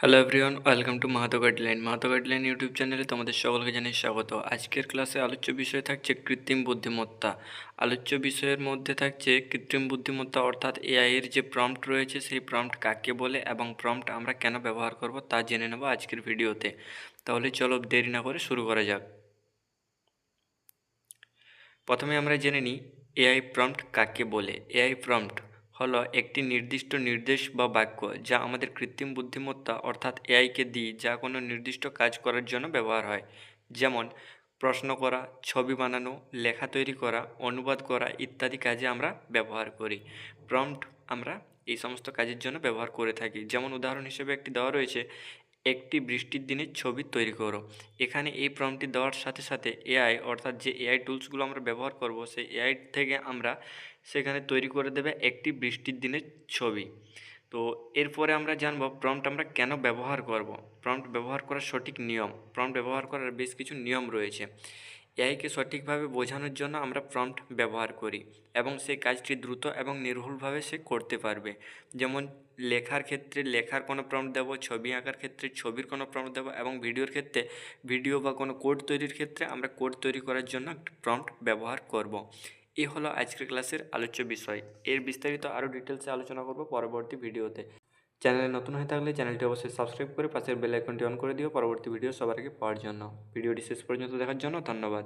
Hello everyone welcome to Mahato guideline Mahato guideline YouTube চ্যানেলে তোমাদের সকলকে জানাই স্বাগত। আজকের ক্লাসে আলোচ্য বিষয় থাকছে কৃত্রিম বুদ্ধিমত্তা। আলোচ্য বিষয়ের মধ্যে থাকছে কৃত্রিম বুদ্ধিমত্তা অর্থাৎ এআই এর যে প্রম্পট রয়েছে, সেই প্রম্পট কাকে বলে এবং প্রম্পট আমরা কেন ব্যবহার করব তা জেনে নেব আজকের ভিডিওতে। তাহলে চলো দেরি না করে শুরু করা যাক। প্রথমে আমরা জেনে নিই এআই প্রম্পট কাকে বলে। এআই প্রম্পট হলো একটি নির্দিষ্ট নির্দেশ বা বাক্য যা আমাদের কৃত্রিম বুদ্ধিমত্তা অর্থাৎ এআইকে দিই যা কোনো নির্দিষ্ট কাজ করার জন্য ব্যবহার হয়। যেমন, প্রশ্ন করা, ছবি বানানো, লেখা তৈরি করা, অনুবাদ করা ইত্যাদি কাজে আমরা ব্যবহার করি। প্রম্পট আমরা এই সমস্ত কাজের জন্য ব্যবহার করে থাকি। যেমন, উদাহরণ হিসেবে একটি দেওয়া রয়েছে একটি বৃষ্টির দিনের ছবি তৈরি করো। এখানে এই প্রম্পটটি দেওয়ার সাথে সাথে এআই অর্থাৎ যে এআই টুলসগুলো আমরা ব্যবহার করব, সেই এআই থেকে আমরা সেখানে তৈরি করে দেবে একটি বৃষ্টির দিনের ছবি। তো এরপরে আমরা জানব প্রম্পট আমরা কেন ব্যবহার করব। প্রম্পট ব্যবহার করার সঠিক নিয়ম। প্রম্পট ব্যবহার করার বেশ কিছু নিয়ম রয়েছে। এআইকে সঠিকভাবে বোঝানোর জন্য আমরা প্রম্পট ব্যবহার করি এবং সেই কাজটি দ্রুত এবং নির্ভুলভাবে সে করতে পারবে। যেমন লেখার ক্ষেত্রে লেখার কোনো প্রম্পট দেবো, ছবি আঁকার ক্ষেত্রে ছবির কোনো প্রম্পট দেবো এবং ভিডিওর ক্ষেত্রে ভিডিও বা কোনো কোড তৈরির ক্ষেত্রে আমরা কোড তৈরি করার জন্য প্রম্পট ব্যবহার করব। এ হলো আজকের ক্লাসের আলোচ্য বিষয়। এর বিস্তারিত আরও ডিটেলসে আলোচনা করব পরবর্তী ভিডিওতে চ্যানেলে নতুন হয়ে থাকলে চ্যানেলটি অবশ্যই সাবস্ক্রাইব করে পাশের বেল আইকনটি অন করে দিও। পরবর্তী ভিডিও সবার আগে পাওয়ার জন্য। ভিডিওটি শেষ পর্যন্ত দেখার জন্য ধন্যবাদ।